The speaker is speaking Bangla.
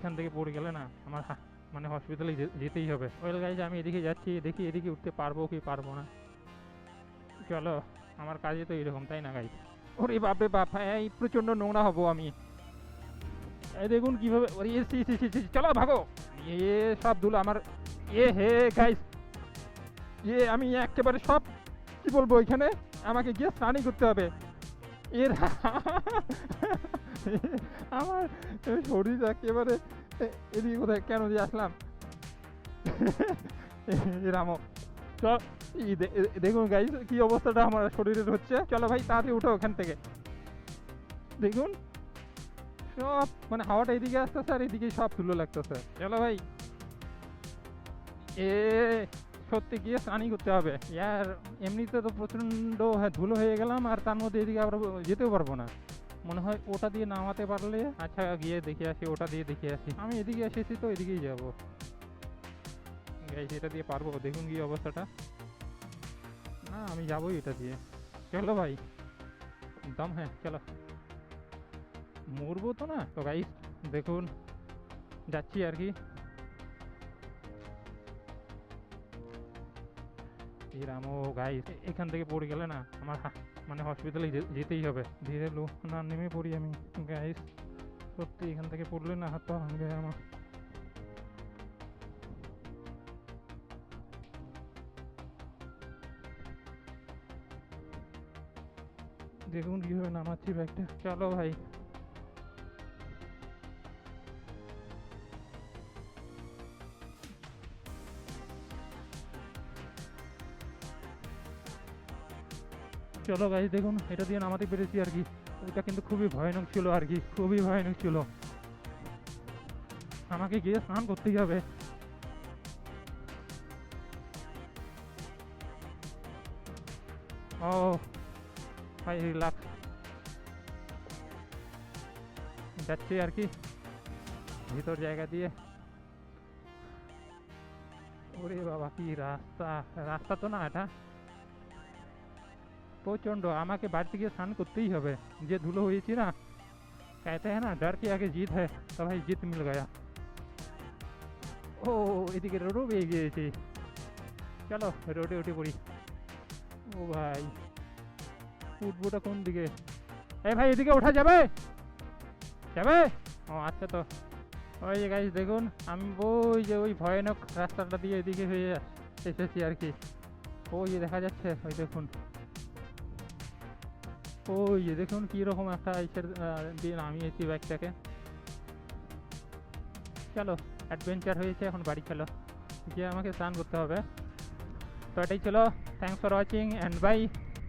এখান থেকে পড়ে গেলে না আমার মানে হসপিটালে যেতেই হবে। ওয়েল গাইজ আমি এদিকে যাচ্ছি দেখি এদিকে উঠতে পারব কি পারব না? চলো আমার কাজে তো এরকম তাই না গাইজ ওরে বাপরে বাপ এই প্রচণ্ড নোংরা হব আমি। এই দেখুন কীভাবে ওরে এসি এসি এসি এসি, চলো ভাগো। এ সব ধুলো আমার। এ হে গাইজ এ আমি একেবারে সব কি বলব এখানে আমাকে গিয়ে স্নানই করতে হবে। এর আমার শরীর একেবারে এদিকে কোথায়? কেন দিয়ে আসলাম? এ রামো, চল, এই দে- এ- দেখুন গাইস কি অবস্থাটা আমার শরীরের হচ্ছে। চলো ভাই, তাড়াতাড়ি উঠো ওখান থেকে। দেখুন, সব মানে হাওয়াটা এদিকে আসতেছে আর এদিকে সব ধুলো লাগতেছে। চলো ভাই। এ সত্যি গিয়ে স্নানই করতে হবে। ইয়ার এমনিতে তো প্রচণ্ড হ্যাঁ ধুলো হয়ে গেলাম, আর তার মধ্যে এদিকে আবার যেতেও পারব না। মনে হয় ওটা দিয়ে নামাতে পারলে আচ্ছা গিয়ে দেখে আসি, ওটা দিয়ে দেখে আসি। আমি এদিকে এসেছি তো এদিকেই যাব। এটা দিয়ে পারব, দেখুন কি অবস্থাটা। না, আমি যাবোই এটা দিয়ে। চলো ভাই। দম হ্যাঁ চলো। মরবো তো না? তো গাইস দেখুন, যাচ্ছি আর কি। এই রামো গাইস এখান থেকে পড়ে গেলে না আমার মানে হসপিটালে যেতেই হবে। ধীরে লো না নেমে পড়ি আমি গাইস সত্যি এখান থেকে পড়লে না হাত পা ভাঙবে আমার। দেখুন কীভাবে নামাচ্ছি ব্যাগটা চলো ভাই চলো গাইজ দেখুন, এটা দিয়ে নামাতে পেরেছি আর কি। এটা কিন্তু খুবই ভয়ানক ছিল আর কি, খুবই ভয়ানক ছিল। আমাকে গিয়ে স্নান করতেই হবে। ও রিল্যাক্স যাচ্ছি আর কি, ভিতর জায়গা দিয়ে। ওরে বাবা, কি রাস্তা রাস্তা তো না এটা। প্রচন্ড আমাকে বাড়িতে গিয়ে স্নান করতেই হবে যে ধুলো হয়েছি না कहते हैं ना डर के आगे जीत है तो भाई जीत मिल गया ও এদিকে রোডও পেয়ে গিয়েছি চলো রোডে উঠে পড়ি ও ভাই উঠবোটা কোন দিকে এই ভাই এদিকে ওঠা যাবে যাবে ও আচ্ছা তো ওই যে গাইজ দেখুন আমি ওই যে ওই ভয়ানক রাস্তাটা দিয়ে এদিকে হয়ে এসেছি আর কি ওই যে দেখা যাচ্ছে ওই দেখুন ওই যে দেখুন কীরকম একটা ইসের দিয়ে নামিয়েছি বাইকটাকে চলো অ্যাডভেঞ্চার হয়েছে, এখন বাড়ি চলো। গিয়ে আমাকে স্নান করতে হবে। তো এটাই ছিল। Thanks for watching and bye